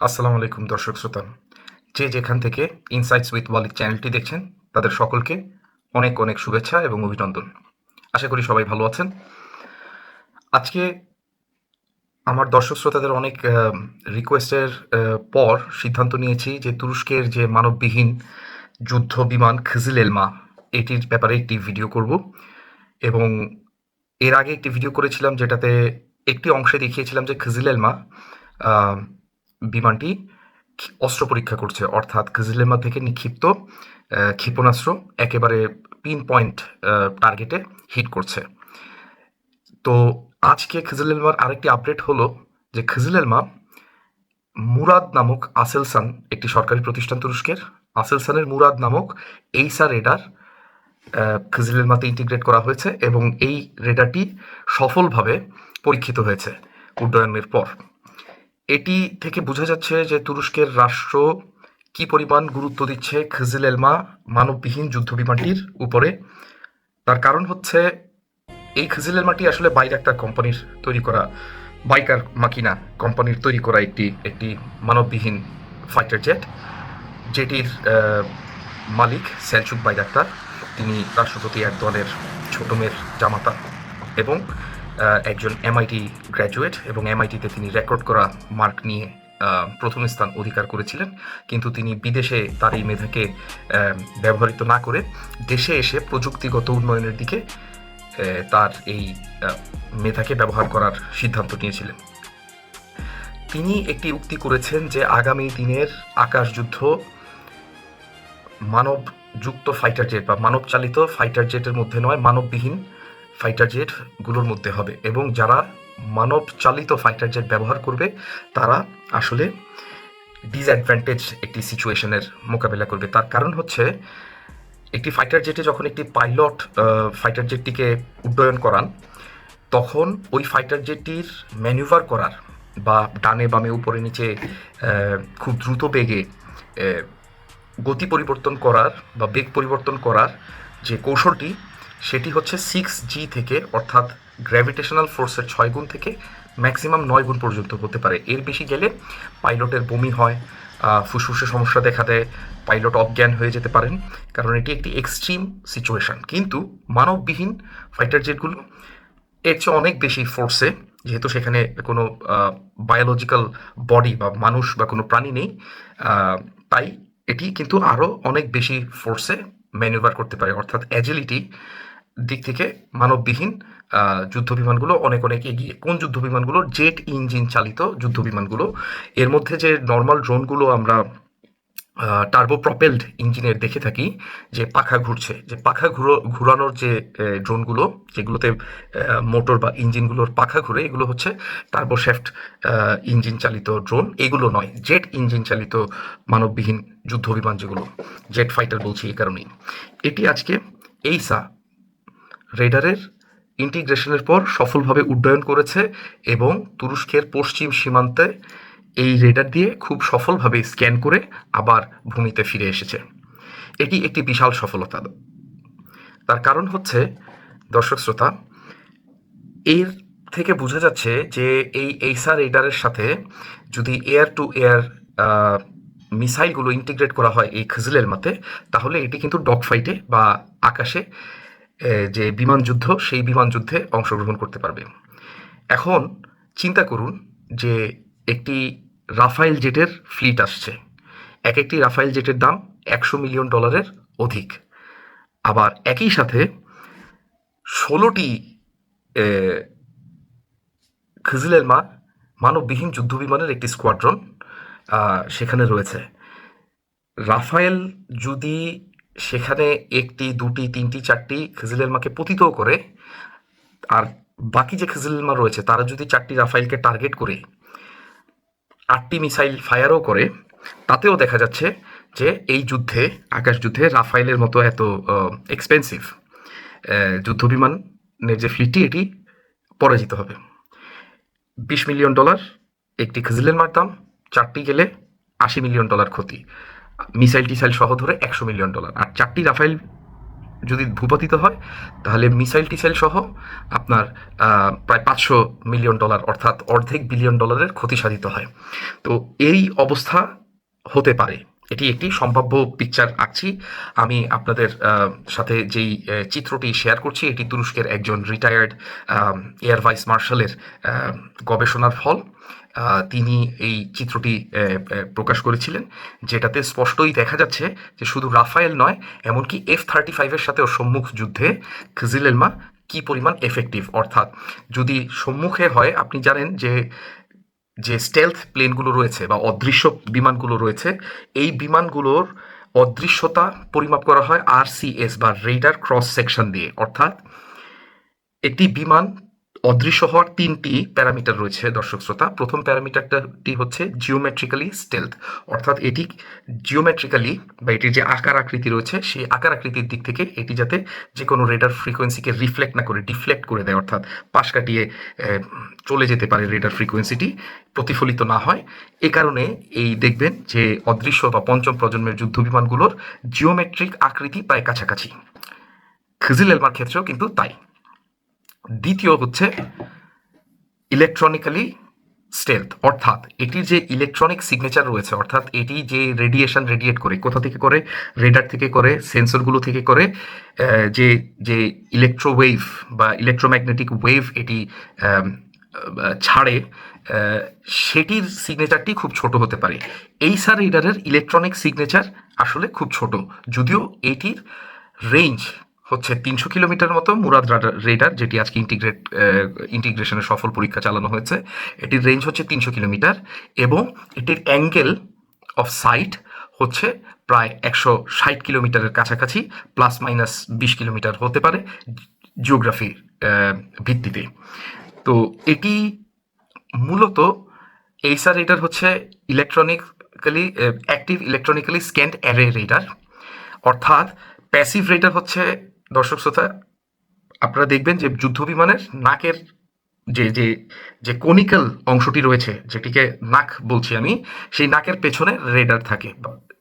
আসসালামু আলাইকুম দর্শক শ্রোতা। যে যেখান থেকে ইনসাইটস উইথ ওয়ালিদ চ্যানেলটি দেখছেন, তাদের সকলকে অনেক অনেক শুভেচ্ছা এবং অভিনন্দন। আশা করি সবাই ভালো আছেন। আজকে আমার দর্শক শ্রোতাদের অনেক রিকোয়েস্টের পর সিদ্ধান্ত নিয়েছি যে তুরস্কের যে মানববিহীন যুদ্ধ বিমান খিজিল এলমা এটির ব্যাপারে একটি ভিডিও করব। এবং এর আগে একটি ভিডিও করেছিলাম যেটাতে একটি অংশে দেখিয়েছিলাম যে খিজিল এলমা বিমানটি অস্ত্র পরীক্ষা করছে, অর্থাৎ খিজিলেমা থেকে নিক্ষিপ্ত ক্ষেপণাস্ত্র একেবারে পিন পয়েন্ট টার্গেটে হিট করছে। তো আজকে খিজিলেলমার আরেকটি আপডেট হলো যে খিজিলেলমা মুরাদ নামক আসেলসান একটি সরকারি প্রতিষ্ঠান তুরস্কের। আসেলসানের মুরাদ নামক এইসা রেডার খিজিলেলমাতে ইন্টিগ্রেট করা হয়েছে এবং এই রেডারটি সফলভাবে পরীক্ষিত হয়েছে উড্ডয়নের পর। এটি থেকে বোঝা যাচ্ছে যে তুরস্কের রাষ্ট্র কি পরিমাণ গুরুত্ব দিচ্ছে খিজিল এলমা মানববিহীন যুদ্ধ বিমানটির উপরে। তার কারণ হচ্ছে এই খিজিল এলমাটি আসলে বাইরে একটা কোম্পানির তৈরি করা, বাইকার মাকিনা কোম্পানির তৈরি করা একটি একটি মানববিহীন ফাইটার জেট, যেটির মালিক সেলচুক বাইরাক্তার তিনি রাষ্ট্রপতি একদলের ছোট মেয়ের জামাতা এবং একজন এমআইটি গ্র্যাজুয়েট এবং এমআইটিতে তিনি রেকর্ড করা মার্ক নিয়ে প্রথম স্থান অধিকার করেছিলেন। কিন্তু তিনি বিদেশে তার এই মেধাকে ব্যবহৃত না করে দেশে এসে প্রযুক্তিগত উন্নয়নের দিকে তার এই মেধাকে ব্যবহার করার সিদ্ধান্ত নিয়েছিলেন। তিনি একটি উক্তি করেছেন যে আগামী দিনের আকাশযুদ্ধ মানবযুক্ত ফাইটার জেট বা মানব চালিত ফাইটার জেটের মধ্যে নয়, মানববিহীন ফাইটার জেটগুলোর মধ্যে হবে এবং যারা মানব চালিত ফাইটার জেট ব্যবহার করবে, তারা আসলে ডিসঅ্যাডভান্টেজ একটি সিচুয়েশনের মোকাবেলা করবে। তার কারণ হচ্ছে, একটি ফাইটার জেটে যখন একটি পাইলট ফাইটার জেটটিকে উড্ডয়ন করান, তখন ওই ফাইটার জেটটির ম্যানুভার করার বা ডানে বামে উপরে নিচে খুব দ্রুত বেগে গতি পরিবর্তন করার বা বেগ পরিবর্তন করার যে কৌশলটি সেটি হচ্ছে সিক্স জি থেকে, অর্থাৎ গ্র্যাভিটেশনাল ফোর্সের ছয় গুণ থেকে ম্যাক্সিমাম নয় গুণ পর্যন্ত হতে পারে। এর বেশি গেলে পাইলটের বমি হয় ফুসফুসে সমস্যা দেখা দেয় পাইলট অজ্ঞান হয়ে যেতে পারেন, কারণ এটি একটি এক্সট্রিম সিচুয়েশন কিন্তু মানববিহীন ফাইটার জেটগুলো এর চেয়ে অনেক বেশি ফোর্সে যেহেতু সেখানে কোনো বায়োলজিক্যাল বডি বা মানুষ বা কোনো প্রাণী নেই তাই এটি কিন্তু আরও অনেক বেশি ফোর্সে ম্যানুভার করতে পারে। অর্থাৎ অ্যাজিলিটি দিক থেকে মানববিহীন যুদ্ধ বিমানগুলো অনেক অনেক এগিয়ে, কোন যুদ্ধ বিমানগুলো? জেট ইঞ্জিন চালিত যুদ্ধ বিমানগুলো। এর মধ্যে যে নর্মাল ড্রোনগুলো আমরা টার্বো প্রপেলড ইঞ্জিনের দেখে থাকি, যে পাখা ঘুরছে, যে পাখা ঘুরো, ঘুরানোর যে ড্রোনগুলো যেগুলোতে মোটর বা ইঞ্জিনগুলোর পাখা ঘুরে, এগুলো হচ্ছে টার্বো শ্যাফট ইঞ্জিন চালিত ড্রোন এগুলো নয়, জেট ইঞ্জিন চালিত মানববিহীন যুদ্ধ বিমান যেগুলো। জেট ফাইটার বলছি এই কারণেই। এটি আজকে এইসা রেডারের ইন্টিগ্রেশনের পর সফলভাবে উড্ডয়ন করেছে এবং তুরস্কের পশ্চিম সীমান্তে এই রেডার দিয়ে খুব সফলভাবে স্ক্যান করে আবার ভূমিতে ফিরে এসেছে। এটি একটি বিশাল সফলতা। তার কারণ হচ্ছে, দর্শক শ্রোতা, এর থেকে বোঝা যাচ্ছে যে এই এইসা রেডারের সাথে যদি এয়ার টু এয়ার মিসাইলগুলো ইন্টিগ্রেট করা হয় এই খিজলের মাতে, তাহলে এটি কিন্তু ডগ ফাইটে বা আকাশে যে বিমান যুদ্ধ, সেই বিমান যুদ্ধে অংশগ্রহণ করতে পারবে। এখন চিন্তা করুন যে একটি রাফাইল জেটের ফ্লিট আসছে। এক একটি রাফাইল জেটের দাম একশো মিলিয়ন ডলারের অধিক। আবার একই সাথে ষোলোটি খিজিলের মা, মানববিহীন যুদ্ধ বিমানের একটি স্কোয়াড্রন সেখানে রয়েছে। রাফায়েল যদি সেখানে একটি, দুটি, তিনটি, চারটি খিজিলের মাকে পতিতও করে, আর বাকি যে খিজিলের মা রয়েছে, তারা যদি চারটি রাফাইলকে টার্গেট করে, আটটি মিসাইল ফায়ারও করে, তাতেও দেখা যাচ্ছে যে এই যুদ্ধে, আকাশ যুদ্ধে রাফাইলের মতো এত এক্সপেন্সিভ যুদ্ধ বিমানের যে ফ্লিটটি, এটি পরাজিত হবে। বিশ মিলিয়ন ডলার, একটি খিজিলের মার দাম, চারটি গেলে আশি মিলিয়ন ডলার ক্ষতি। মিসাইল টিসাইল সহ ধরে একশো মিলিয়ন ডলার। আর চারটি রাফাইল যদি ভূপাতিত হয়, তাহলে মিসাইল টিসাইল সহ আপনার প্রায় পাঁচশো মিলিয়ন ডলার, অর্থাৎ অর্ধেক বিলিয়ন ডলারের ক্ষতি সাধিত হয়। তো এই অবস্থা হতে পারে। এটি একটি সম্ভাব্য পিকচার আঁকছি। আমি আপনাদের সাথে যেই চিত্রটি শেয়ার করছি, এটি তুরস্কের একজন রিটায়ার্ড এয়ার ভাইস মার্শালের গবেষণার ফল তিনি এই চিত্রটি প্রকাশ করেছিলেন, যেটাতে স্পষ্টই দেখা যাচ্ছে যে শুধু রাফায়েল নয়, এমনকি এফ থার্টি ফাইভের সাথেও সম্মুখ যুদ্ধে খিজিলেলমা কি পরিমাণ এফেক্টিভ অর্থাৎ যদি সম্মুখে হয়, আপনি জানেন যে যে স্টেলথ প্লেনগুলো রয়েছে বা অদৃশ্য বিমানগুলো রয়েছে, এই বিমানগুলোর অদৃশ্যতা পরিমাপ করা হয় আরসিএস বা রেডার ক্রস সেকশন দিয়ে। অর্থাৎ একটি বিমান অদৃশ্য হওয়ার তিনটি প্যারামিটার রয়েছে, দর্শক শ্রোতা। প্রথম প্যারামিটারটি হচ্ছে জিওমেট্রিক্যালি স্টেলথ অর্থাৎ এটি জিওমেট্রিক্যালি বা এটির যে আকার আকৃতি রয়েছে, সেই আকার আকৃতির দিক থেকে এটি যাতে যে কোনো রেডার ফ্রিকোয়েন্সিকে রিফ্লেক্ট না করে ডিফ্লেক্ট করে দেয়, অর্থাৎ পাশ কাটিয়ে চলে যেতে পারে রেডার ফ্রিকোয়েন্সিটি প্রতিফলিত না হয়। এ কারণে এই দেখবেন যে অদৃশ্য বা পঞ্চম প্রজন্মের যুদ্ধ বিমানগুলোর জিওমেট্রিক আকৃতি প্রায় কাছাকাছি। খিজিল এলমার ক্ষেত্রেও কিন্তু তাই। দ্বিতীয় হচ্ছে ইলেকট্রনিক্যালি স্টেলথ অর্থাৎ এটির যে ইলেকট্রনিক সিগনেচার রয়েছে, অর্থাৎ এটি যে রেডিয়েশন রেডিয়েট করে, কোথা থেকে করে? রেডার থেকে করে সেন্সরগুলো থেকে করে যে যে ইলেকট্রোওয়েভ বা ইলেকট্রোম্যাগনেটিক ওয়েভ এটি ছাড়ে সেটির সিগনেচারটি খুব ছোট হতে পারে। এই সার রেডারের ইলেকট্রনিক সিগনেচার আসলে খুব ছোট, যদিও এটির রেঞ্জ হচ্ছে তিনশো কিলোমিটার মতো মুরাদ রাডার, যেটি আজকে ইন্টিগ্রেট ইন্টিগ্রেশনের সফল পরীক্ষা চালানো হয়েছে। এটির রেঞ্জ হচ্ছে তিনশো কিলোমিটার এবং এটির অ্যাঙ্গেল অফ সাইট হচ্ছে প্রায় একশো ষাট কিলোমিটারের কাছাকাছি প্লাস মাইনাস বিশ কিলোমিটার হতে পারে জিওগ্রাফির ভিত্তিতে। তো এটি মূলত এইসার রেডার হচ্ছে electronically active electronically scanned array radar. অর্থাৎ প্যাসিভ রেডার হচ্ছে দর্শক শ্রোতা, আপনারা দেখবেন যে যুদ্ধ বিমানের নাকের যে যে যে কনিক্যাল অংশটি রয়েছে, যেটিকে নাক বলছি আমি, সেই নাকের পেছনে রেডার থাকে।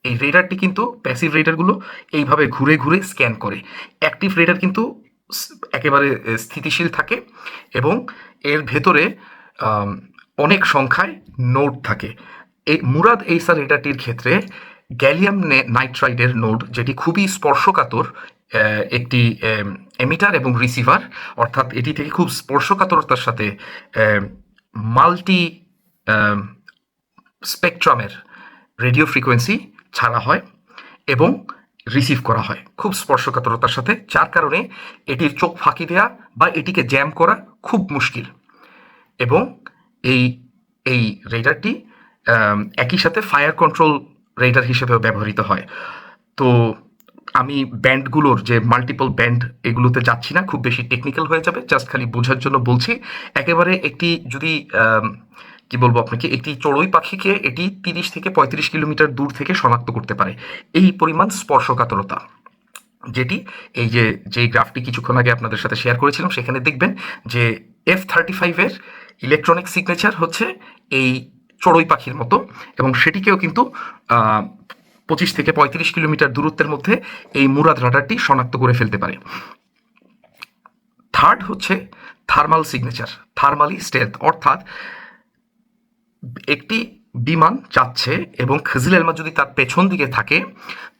এই রেডারটি কিন্তু প্যাসিভ রেডারগুলো এইভাবে ঘুরে ঘুরে স্ক্যান করে। অ্যাক্টিভ রেডার কিন্তু একেবারে স্থিতিশীল থাকে এবং এর ভেতরে অনেক সংখ্যায় নোট থাকে। এই মুরাদ এইসা রেডারটির ক্ষেত্রে গ্যালিয়াম নাইট্রাইডের নোড, যেটি খুবই স্পর্শকাতর একটি এমিটার এবং রিসিভার অর্থাৎ এটি থেকে খুব স্পর্শকাতরতার সাথে মাল্টি স্পেকট্রামের রেডিও ফ্রিকোয়েন্সি ছাড়া হয় এবং রিসিভ করা হয় খুব স্পর্শকাতরতার সাথে। যার কারণে এটির চোখ ফাঁকি দেওয়া বা এটিকে জ্যাম করা খুব মুশকিল। এবং এই এই রেডারটি একই সাথে ফায়ার কন্ট্রোল রেডার হিসেবেও ব্যবহৃত হয়। তো আমি ব্যান্ডগুলোর যে মাল্টিপল ব্যান্ড এগুলোতে যাচ্ছি না, খুব বেশি টেকনিক্যাল হয়ে যাবে জাস্ট খালি বোঝার জন্য বলছি, একেবারে একটি যদি কি বলব আপনাকে, একটি চড়ুই পাখিকে এটি তিরিশ থেকে পঁয়ত্রিশ কিলোমিটার দূর থেকে শনাক্ত করতে পারে। এই পরিমাণ স্পর্শকাতরতা, যেটি এই যে যে গ্রাফটি কিছুক্ষণ আগে আপনাদের সাথে শেয়ার করেছিলাম, সেখানে দেখবেন যে এফ থার্টি ফাইভের ইলেকট্রনিক সিগনেচার হচ্ছে এই চড়ুই পাখির মতো এবং সেটিকেও কিন্তু পঁচিশ থেকে পঁয়ত্রিশ কিলোমিটার দূরত্বের মধ্যে এই মুরাদ রাডারটি শনাক্ত করে ফেলতে পারে। থার্ড হচ্ছে থার্মাল সিগনেচার থার্মালি স্টেলথ অর্থাৎ একটি বিমান যাচ্ছে এবং খিজিল এলমা যদি তার পেছন দিকে থাকে,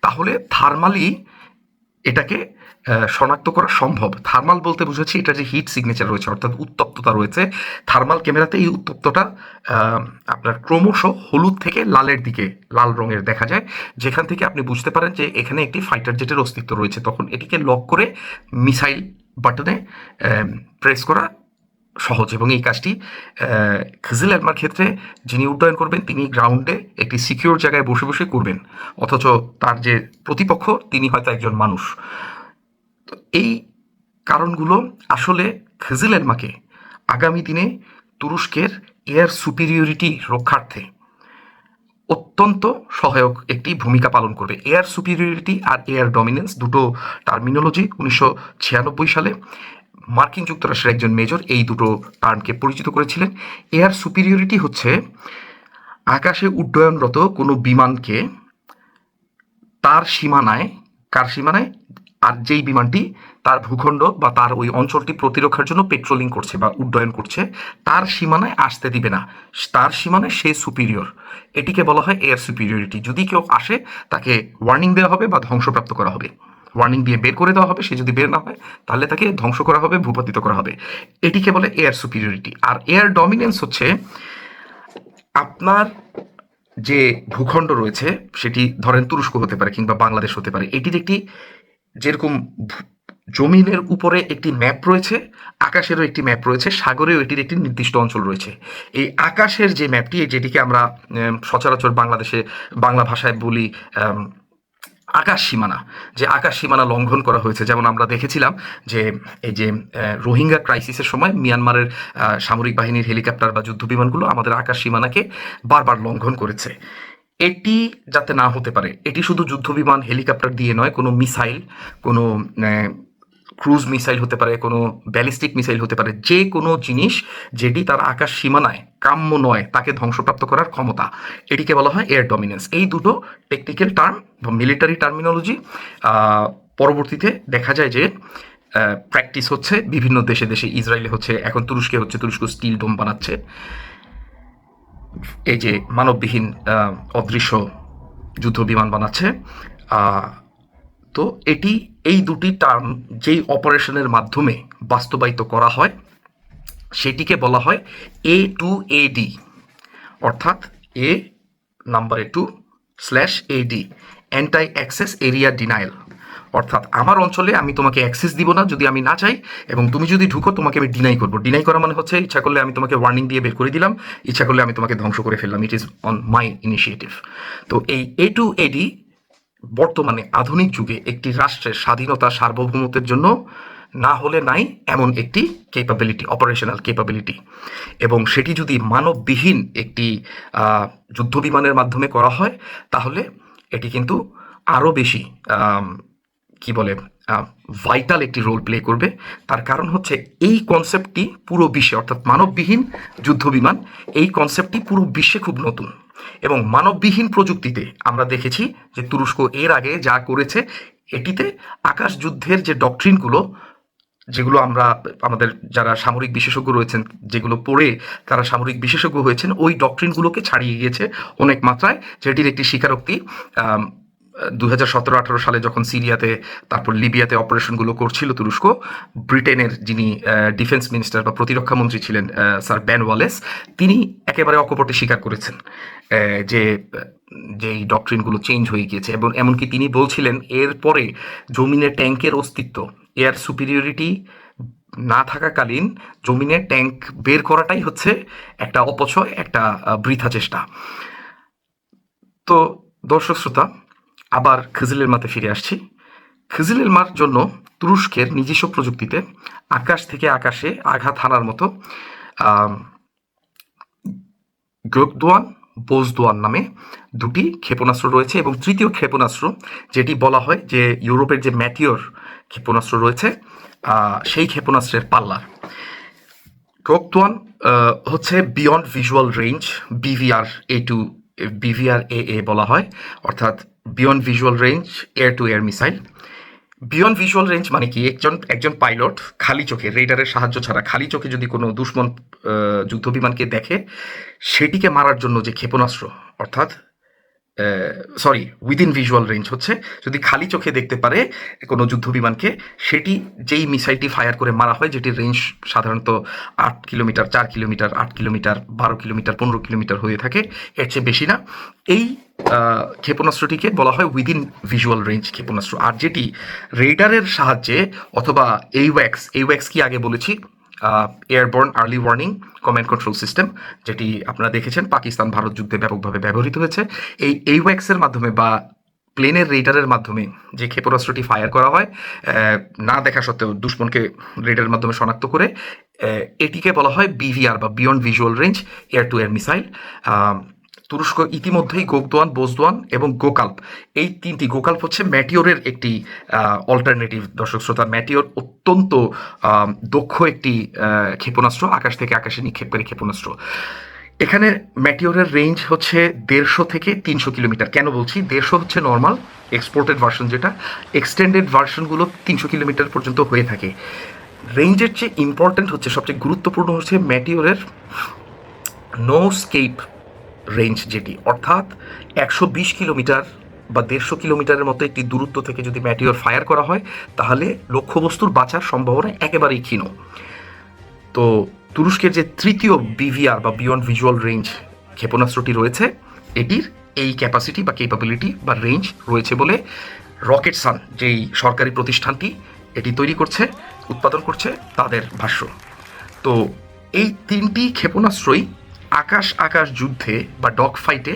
তাহলে থার্মালি এটাকে শনাক্ত করা সম্ভব। থার্মাল বলতে বুঝেছি, এটা যে হিট সিগনেচার রয়েছে, অর্থাৎ উত্তপ্ততা রয়েছে, থার্মাল ক্যামেরাতে এই উত্তপ্তটা আপনার ক্রমশ হলুদ থেকে লালের দিকে, লাল রঙের দেখা যায়। যেখান থেকে আপনি বুঝতে পারেন যে এখানে একটি ফাইটার জেটের অস্তিত্ব রয়েছে। তখন এটিকে লক করে মিসাইল বাটনে প্রেস করা সহজ। এবং এই কাজটি খিজিল এলমার ক্ষেত্রে যিনি উড্ডয়ন করবেন, তিনি গ্রাউন্ডে একটি সিকিউর জায়গায় বসে বসে করবেন। অথচ তার যে প্রতিপক্ষ, তিনি হয়তো একজন মানুষ। তো এই কারণগুলো আসলে খিজিল এলমাকে আগামী দিনে তুরস্কের এয়ার সুপিরিয়রিটি রক্ষার্থে অত্যন্ত সহায়ক একটি ভূমিকা পালন করবে। এয়ার সুপিরিয়রিটি আর এয়ার ডমিনেন্স দুটো টার্মিনোলজি উনিশশো ছিয়ানব্বই সালে মার্কিন যুক্তরাষ্ট্রের একজন মেজর এই দুটো টার্মকে পরিচিত করেছিলেন। এয়ার সুপিরিয়রিটি হচ্ছে আকাশে উড্ডয়নরত কোনো বিমানকে তার সীমানায়, কার সীমানায় আর যেই বিমানটি তার ভূখণ্ড বা তার ওই অঞ্চলটি প্রতিরক্ষার জন্য পেট্রোলিং করছে বা উড্ডয়ন করছে, তার সীমানায় আসতে দিবে না। তার সীমানায় সে সুপিরিয়র এটিকে বলা হয় এয়ার সুপিরিয়রিটি যদি কেউ আসে, তাকে ওয়ার্নিং দেওয়া হবে বা ধ্বংসপ্রাপ্ত করা হবে। ওয়ার্নিং দিয়ে বের করে দেওয়া হবে, সে যদি বের না হয়, তাহলে তাকে ধ্বংস করা হবে, ভূপাতিত করা হবে। এটিকে বলে এয়ার সুপিরিয়রিটি আর এয়ার ডমিনেন্স হচ্ছে আপনার যে ভূখণ্ড রয়েছে, সেটি ধরেন তুরস্ক হতে পারে কিংবা বাংলাদেশ হতে পারে, এটির একটি যেরকম জমিনের উপরে একটি ম্যাপ রয়েছে, আকাশেরও একটি ম্যাপ রয়েছে, সাগরেও এটির একটি নির্দিষ্ট অঞ্চল রয়েছে। এই আকাশের যে ম্যাপটি যেটিকে আমরা সচরাচর বাংলাদেশে বাংলা ভাষায় বলি আকাশ সীমানা, যে আকাশ সীমানা লঙ্ঘন করা হয়েছে। যেমন আমরা দেখেছিলাম যে, এই যে রোহিঙ্গা ক্রাইসিসের সময় মিয়ানমারের সামরিক বাহিনীর হেলিকপ্টার বা যুদ্ধ বিমানগুলো আমাদের আকাশ সীমানাকে বারবার লঙ্ঘন করেছে। এটি যাতে না হতে পারে, এটি শুধু যুদ্ধ বিমান হেলিকপ্টার দিয়ে নয়, কোনো মিসাইল, কোনো ক্রুজ মিসাইল হতে পারে, কোনো ব্যালিস্টিক মিসাইল হতে পারে, যে কোনো জিনিস যেটি তার আকাশ সীমানায় কাম্য নয়, তাকে ধ্বংসপ্রাপ্ত করার ক্ষমতা। এটিকে বলা হয় এয়ার ডমিনেন্স এই দুটো টেকনিক্যাল টার্ম বা মিলিটারি টার্মিনোলজি পরবর্তীতে দেখা যায় যে প্র্যাকটিস হচ্ছে বিভিন্ন দেশে দেশে। ইসরায়েলে হচ্ছে, এখন তুরস্কে হচ্ছে, তুরস্ক স্টিল ডোম বানাচ্ছে। এই যে মানববিহীন অদৃশ্য যুদ্ধ বিমান বানাচ্ছে তো এটি, এই দুটি টার্ম যেই অপারেশনের মাধ্যমে বাস্তবায়িত করা হয়, সেটিকে বলা হয় এ টু এডি অর্থাৎ এ নাম্বারে two slash AD anti access area denial অর্থাৎ আমার অঞ্চলে আমি তোমাকে অ্যাক্সেস দিব না যদি আমি না চাই এবং তুমি যদি ঢুকো তোমাকে আমি ডিনাই করব। ডিনাই করা মানে হচ্ছে ইচ্ছা করলে আমি তোমাকে ওয়ার্নিং দিয়ে বের করে দিলাম ইচ্ছা করলে আমি তোমাকে ধ্বংস করে ফেললাম। It is on my initiative তো এই এ টু এডি বর্তমানে আধুনিক যুগে একটি রাষ্ট্রের স্বাধীনতা সার্বভৌমত্বের জন্য না হলে নাই এমন একটি কেপাবিলিটি অপারেশনাল কেপাবিলিটি এবং সেটি যদি মানববিহীন একটি আহ, যুদ্ধ বিমানের মাধ্যমে করা হয় তাহলে এটি কিন্তু আরও বেশি কি বলে ভাইটাল একটি রোল প্লে করবে। তার কারণ হচ্ছে এই কনসেপ্টটি পুরো বিশ্বে, অর্থাৎ মানববিহীন যুদ্ধ বিমান এই কনসেপ্টটি পুরো বিশ্বে খুব নতুন। এবং মানববিহীন প্রযুক্তিতে আমরা দেখেছি যে তুরস্ক এর আগে যা করেছে, এটিতে আকাশ যুদ্ধের যে ডকট্রিনগুলো যেগুলো আমরা, আমাদের যারা সামরিক বিশেষজ্ঞ রয়েছেন, যেগুলো পড়ে তারা সামরিক বিশেষজ্ঞ হয়েছেন, ওই ডকট্রিনগুলোকে ছাড়িয়ে গিয়েছে অনেক মাত্রায়, যেটির একটি স্বীকারোক্তি দু হাজার সতেরো আঠারো সালে যখন সিরিয়াতে, তারপর লিবিয়াতে অপারেশনগুলো করছিল তুরস্ক, ব্রিটেনের যিনি ডিফেন্স মিনিস্টার বা প্রতিরক্ষা মন্ত্রী ছিলেন স্যার ব্যান ওয়ালেস, তিনি একেবারে অকপটে স্বীকার করেছেন যে যে এই ডকট্রিনগুলো চেঞ্জ হয়ে গিয়েছে। এবং এমনকি তিনি বলছিলেন এরপরে জমিনে ট্যাঙ্কের অস্তিত্ব, এয়ার সুপিরিয়রিটি না থাকাকালীন জমিনে ট্যাঙ্ক বের করাটাই হচ্ছে একটা অপচয়, একটা বৃথা চেষ্টা। তো দর্শক শ্রোতা আবার খিজিলের মাতে ফিরে আসছি। খিজিলের মার জন্য তুরস্কের নিজস্ব প্রযুক্তিতে আকাশ থেকে আকাশে আঘাত হানার মতো আম, গোকদোয়ান বোজদোয়ান নামে দুটি ক্ষেপণাস্ত্র রয়েছে এবং তৃতীয় ক্ষেপণাস্ত্র যেটি বলা হয় যে ইউরোপের যে ম্যাটিওর ক্ষেপণাস্ত্র রয়েছে সেই ক্ষেপণাস্ত্রের পাল্লা গোকদোয়ান হচ্ছে beyond visual range BVR A to BVR A A বলা হয় অর্থাৎ beyond visual range air to air missile beyond visual range মানে কি? একজন একজন পাইলট খালি চোখে রেডারের সাহায্য ছাড়া খালি চোখে যদি কোনো দুশ্মন যুদ্ধ বিমানকে দেখে, সেটিকে মারার জন্য যে ক্ষেপণাস্ত্র, অর্থাৎ সরি উইদিন ভিজুয়াল রেঞ্জ হচ্ছে, যদি খালি চোখে দেখতে পারে কোনো যুদ্ধ বিমানকে, সেটি যেই মিসাইলটি ফায়ার করে মারা হয়, যেটির রেঞ্জ সাধারণত আট কিলোমিটার, চার কিলোমিটার, আট কিলোমিটার, বারো কিলোমিটার, পনেরো কিলোমিটার হয়ে থাকে, এর চেয়ে বেশি না। এই ক্ষেপণাস্ত্রটিকে বলা হয় উইদিন ভিজুয়াল রেঞ্জ ক্ষেপণাস্ত্র। আর যেটি রেডারের সাহায্যে অথবা এইওয়াক্স এইওয়াক্স কি আগে বলেছি? Airborne early warning command control system যেটি আপনারা দেখেছেন পাকিস্তান ভারত যুদ্ধে ব্যাপকভাবে ব্যবহৃত হয়েছে। এই এইওয়াক্সের মাধ্যমে বা প্লেনের রেডারের মাধ্যমে যে ক্ষেপণাস্ত্রটি ফায়ার করা হয় না দেখা সত্ত্বেও দুশ্মনকে রেডারের মাধ্যমে শনাক্ত করে এটিকে বলা হয় বিভিআর বা beyond visual range air to air missile তুরস্ক ইতিমধ্যেই গোকদোয়ান বোজদোয়ান এবং গোকাল্প। এই তিনটি গোকাল্প হচ্ছে ম্যাটিওরের একটি অল্টারনেটিভ দর্শক শ্রোতা। ম্যাটিওর অত্যন্ত দক্ষ একটি ক্ষেপণাস্ত্র, আকাশ থেকে আকাশে নিক্ষেপকারী ক্ষেপণাস্ত্র। এখানে ম্যাটিওরের রেঞ্জ হচ্ছে দেড়শো থেকে তিনশো কিলোমিটার। কেন বলছি? দেড়শো হচ্ছে নর্মাল এক্সপোর্টেড ভার্সন যেটা। এক্সটেন্ডেড ভার্সনগুলো তিনশো কিলোমিটার পর্যন্ত হয়ে থাকে। রেঞ্জের চেয়ে ইম্পর্ট্যান্ট হচ্ছে, সবচেয়ে গুরুত্বপূর্ণ হচ্ছে ম্যাটিওরের নো স্কেপ রেঞ্জ যেটি অর্থাৎ একশো বিশ কিলোমিটার বা দেড়শো কিলোমিটারের মতো একটি দূরত্ব থেকে যদি ম্যাটিওর ফায়ার করা হয়, তাহলে লক্ষ্যবস্তুর বাঁচার সম্ভাবনা একেবারেই ক্ষীণ। তো তুরস্কের যে তৃতীয় বিভিআর বা বিয়ন্ড ভিজুয়াল রেঞ্জ ক্ষেপণাস্ত্রটি রয়েছে, এটির এই ক্যাপাসিটি বা কেপাবিলিটি বা রেঞ্জ রয়েছে বলে রকেট সান যেই সরকারি প্রতিষ্ঠানটি, এটি তৈরি করছে, উৎপাদন করছে তাদের ভাষ্য। তো এই তিনটি ক্ষেপণাস্ত্রই আকাশ আকাশ যুদ্ধে বা ডগ ফাইটে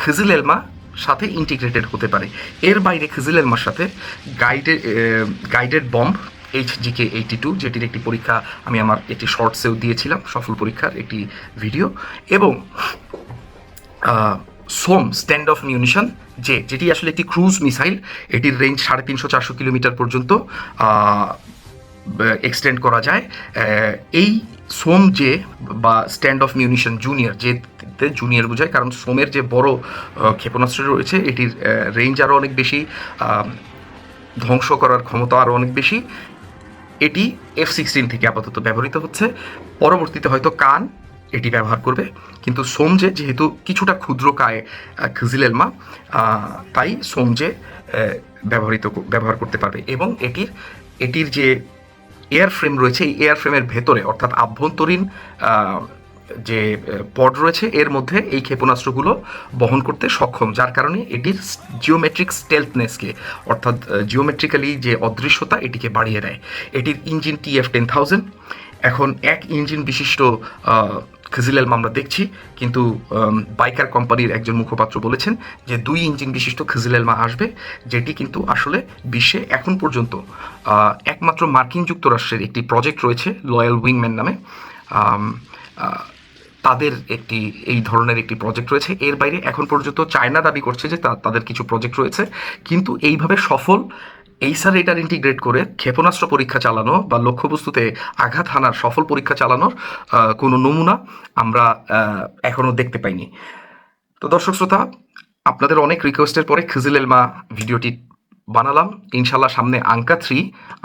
খিজিল এলমা সাথে ইন্টিগ্রেটেড হতে পারে। এর বাইরে খিজিল এলমার সাথে guided guided bomb H GK eighty two যেটির একটি পরীক্ষা আমি আমার একটি শর্টসেও দিয়েছিলাম, সফল পরীক্ষার একটি ভিডিও এবং সোম স্ট্যান্ড অফ মিউনিশন যে, যেটি আসলে একটি ক্রুজ মিসাইল এটির রেঞ্জ সাড়ে তিনশো চারশো কিলোমিটার পর্যন্ত এক্সটেন্ড করা যায়। এই সোম যে বা স্ট্যান্ড অফ মিউনিশন জুনিয়র যে জুনিয়র বোঝায়, কারণ সোমের যে বড় ক্ষেপণাস্ত্র রয়েছে, এটির রেঞ্জ আরও অনেক বেশি ধ্বংস করার ক্ষমতা আরও অনেক বেশি। এটি এফ সিক্সটিন থেকে আপাতত ব্যবহৃত হচ্ছে। পরবর্তীতে হয়তো কান এটি ব্যবহার করবে। কিন্তু সোমজে যেহেতু কিছুটা ক্ষুদ্র কায় খিজিলেলমা তাই সোমজে ব্যবহৃত, ব্যবহার করতে পারবে। এবং এটির এটির যে এয়ার ফ্রেম রয়েছে, এই এয়ার ফ্রেমের ভেতরে, অর্থাৎ আভ্যন্তরীণ যে পড রয়েছে, এর মধ্যে এই ক্ষেপণাস্ত্রগুলো বহন করতে সক্ষম। যার কারণে এটির জিওমেট্রিক স্টেলথনেসকে অর্থাৎ জিওমেট্রিক্যালি যে অদৃশ্যতা, এটিকে বাড়িয়ে দেয়। এটির engine T F ten thousand এখন এক ইঞ্জিন বিশিষ্ট খিজিলেলম আমরা দেখছি, কিন্তু বাইকার কোম্পানির একজন মুখপাত্র বলেছেন যে দুই ইঞ্জিন বিশিষ্ট খিজিলেলমা আসবে, যেটি কিন্তু আসলে বিশ্বে এখন পর্যন্ত একমাত্র মার্কিন যুক্তরাষ্ট্রের একটি প্রজেক্ট রয়েছে, লয়াল উইংম্যান নামে। তাদের একটি, এই ধরনের একটি প্রজেক্ট রয়েছে। এর বাইরে এখন পর্যন্ত চায়না দাবি করছে যে তাদের কিছু প্রজেক্ট রয়েছে, কিন্তু এইভাবে সফল এইসার এটার ইন্টিগ্রেট করে ক্ষেপণাস্ত্র পরীক্ষা চালানো বা লক্ষ্যবস্তুতে আঘাত হানার সফল পরীক্ষা চালানোর কোনো নমুনা আমরা এখনও দেখতে পাইনি। তো দর্শক শ্রোতা, আপনাদের অনেক রিকোয়েস্টের পরে খিজিল এলমা ভিডিওটি বানালাম, ইনশাল্লাহ সামনে আঙ্কা থ্রি।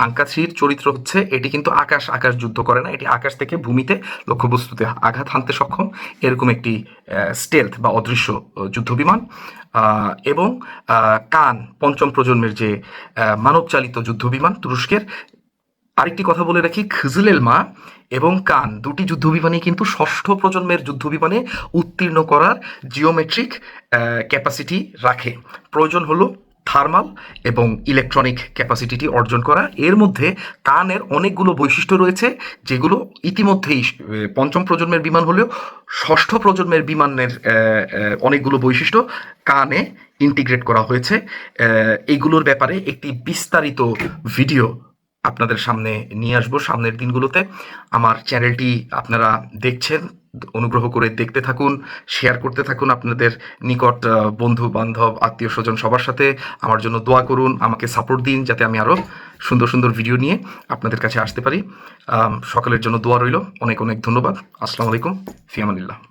আঙ্কা থ্রির চরিত্র হচ্ছে, এটি কিন্তু আকাশ আকাশ যুদ্ধ করে না, এটি আকাশ থেকে ভূমিতে লক্ষ্যবস্তুতে আঘাত হানতে সক্ষম, এরকম একটি স্টেলথ বা অদৃশ্য যুদ্ধবিমান। এবং কান, পঞ্চম প্রজন্মের যে মানবচালিত যুদ্ধবিমান, তুরস্কের। আরেকটি কথা বলে রাখি খিজিলেল মা এবং কান, দুটি যুদ্ধবিমানই কিন্তু ষষ্ঠ প্রজন্মের যুদ্ধবিমানে উত্তীর্ণ করার জিওমেট্রিক ক্যাপাসিটি রাখে। প্রয়োজন হলো থার্মাল এবং ইলেকট্রনিক ক্যাপাসিটিটি অর্জন করা। এর মধ্যে কানের অনেকগুলো বৈশিষ্ট্য রয়েছে, যেগুলো ইতিমধ্যেই পঞ্চম প্রজন্মের বিমান হলেও ষষ্ঠ প্রজন্মের বিমানের অনেকগুলো বৈশিষ্ট্য কানে ইন্টিগ্রেট করা হয়েছে। এইগুলোর ব্যাপারে একটি বিস্তারিত ভিডিও আপনাদের সামনে নিয়ে আসব সামনের দিনগুলোতে। আমার চ্যানেলটি আপনারা দেখছেন অনুগ্রহ করে দেখতে থাকুন শেয়ার করতে থাকুন আপনাদের নিকট বন্ধু, বান্ধব, আত্মীয় স্বজন সবার সাথে। আমার জন্য দোয়া করুন, আমাকে সাপোর্ট দিন যাতে আমি আরও সুন্দর সুন্দর ভিডিও নিয়ে আপনাদের কাছে আসতে পারি। সকলের জন্য দোয়া রইল। অনেক অনেক ধন্যবাদ। আসসালামু আলাইকুম। ফিয়ামানিল্লাহ